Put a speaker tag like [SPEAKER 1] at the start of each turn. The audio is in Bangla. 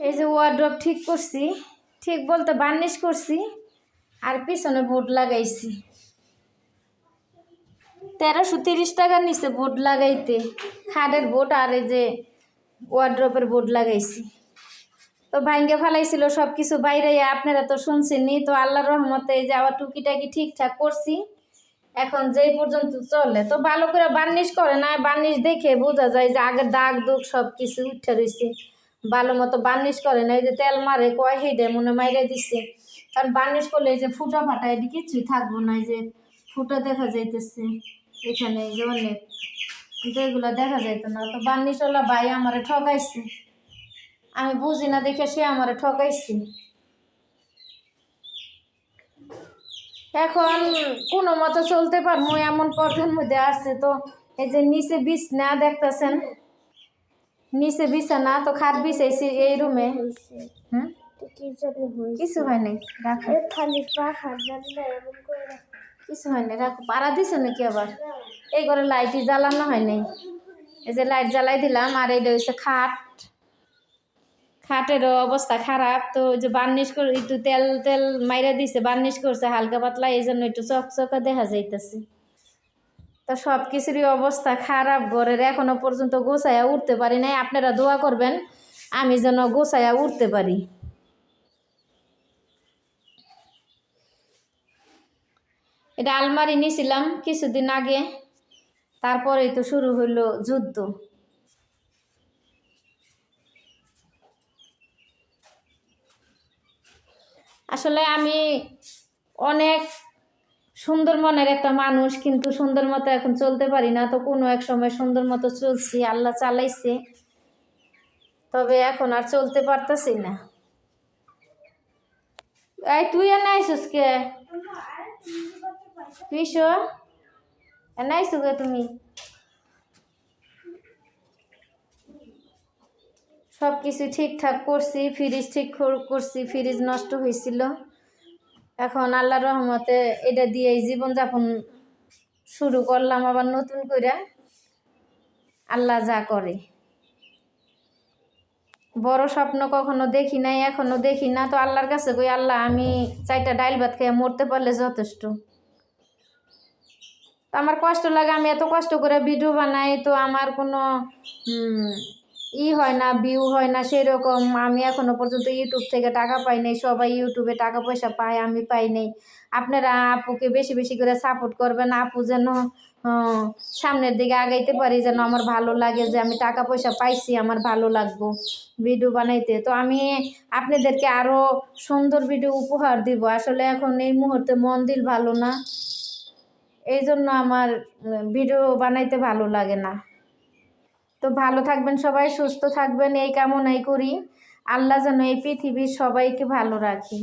[SPEAKER 1] এই যে ওয়ার্ড্রপ ঠিক করছি, ঠিক বলতে বার্নিশ করছি, আর পিছনে বোর্ড লাগাইছি। তেরোশো তিরিশ টাকার নিচে বোর্ড লাগাইতে। খাটের বোর্ড আর এই যে ওয়ার্ড্রপের বোর্ড লাগাইছি। তো ভাঙ্গে ফেলাইছিল সব কিছু বাইরে, আপনারা তো শুনছেননি তো আল্লাহর রহমতে এই যে আবার টুকিটাকি ঠিকঠাক করছি। এখন যেই পর্যন্ত চলে, তো ভালো করে বার্নিশ করে না বার্নিশ দেখে বোঝা যায় যে আগের দাগ দুগ সব কিছু উঠে রয়েছে ভালো মতো বার্নিশ করে না, এই যে তেল মারে কয় হেডে মনে মাইরে দিচ্ছে কারণ বার্নিশ করলে এই যে ফুটা ফাটা এটি কিছুই থাকব না, এই যে ফুটা দেখা যাইতেছে। এখানে এই যে অনেক কিন্তু এগুলো দেখা যাইতো না, তো বার্নিশওয়ালা ভাই আমারে ঠকাইছে। আমি বুঝি না দেখে সে আমারে ঠকাইছে। এখন কোনো মতো চলতে পারব, এমন পর্যায়ের মধ্যে আসছে তো, এই যে নিচে বিছনা দেখতেছেন নিচে বিছানা তো খাট বিছাইছি এই রুমে।
[SPEAKER 2] হয়েছে
[SPEAKER 1] কিছু হয়নি রাখো।
[SPEAKER 2] খালি পাখা জানি না এমন করে রাখে।
[SPEAKER 1] পাড়া দিছো নাকি আবার? এই ঘরে লাইটই জ্বালানো হয়নি এই যে লাইট জ্বালাই দিলাম আর এইটা হচ্ছে খাট। খাটেরও অবস্থা খারাপ তো ওই যে বার্নিশ করে একটু তেল তেল মাইরা দিছে বার্নিশ করছে হালকা পাতলা এই জন্য একটু চকচকা দেখা যাইতেছে। তো সব কিছুরই অবস্থা খারাপ ঘরের এখনও পর্যন্ত গোছায়া উঠতে পারি নাই। আপনারা দোয়া করবেন, আমি যেন গোছায়া উঠতে পারি। এটা আলমারি নিয়েছিলাম কিছুদিন আগে, তারপরেই তো শুরু হইল যুদ্ধ। আসলে আমি অনেক সুন্দর মনের একটা মানুষ, কিন্তু সুন্দর মতো এখন চলতে পারি না। তো কোনো এক সময় সুন্দর মতো চলছি, আল্লাহ চালাইছে। তবে এখন আর চলতে পারতাছি না। এই, তুই এনে আইসুস কে? তুইশো এনে আইসু কে তুমি। সব কিছু ঠিকঠাক করছি ফ্রিজ ঠিক করছি ফ্রিজ নষ্ট হয়েছিল এখন আল্লাহ রহমতে এটা দিয়েই জীবনযাপন শুরু করলাম, আবার নতুন করে আল্লাহ যা করে। বড় স্বপ্ন কখনো দেখি নাই, এখনও দেখি না। তো আল্লাহর কাছে কই, আল্লাহ, আমি চারটা ডাইল ভাত খেয়ে মরতে পারলে যথেষ্ট। আমার কষ্ট লাগে, আমি এত কষ্ট করে ভিডিও বানাই, তো আমার কোনো ই হয় না ভিউ হয় না, সেরকম। আমি এখনও পর্যন্ত ইউটিউব থেকে টাকা পাই নাই, সবাই ইউটিউবে টাকা পয়সা পায়, আমি পাই নাই। আপনারা আপুকে বেশি বেশি করে সাপোর্ট করবেন, আপু যেন সামনের দিকে আগাইতে পারি, যেন আমার ভালো লাগে, যে আমি টাকা পয়সা পাইছি, আমার ভালো লাগবো ভিডিও বানাইতে। তো আমি আপনাদেরকে আরও সুন্দর ভিডিও উপহার দিব। আসলে এখন এই মুহূর্তে মন দিল ভালো না এই জন্য আমার ভিডিও বানাইতে ভালো লাগে না। তো ভালো থাকবেন সবাই, সুস্থ থাকবেন, এই কামনাই করি। আল্লাহ যেন এই পৃথিবীর সবাইকে ভালো রাখে।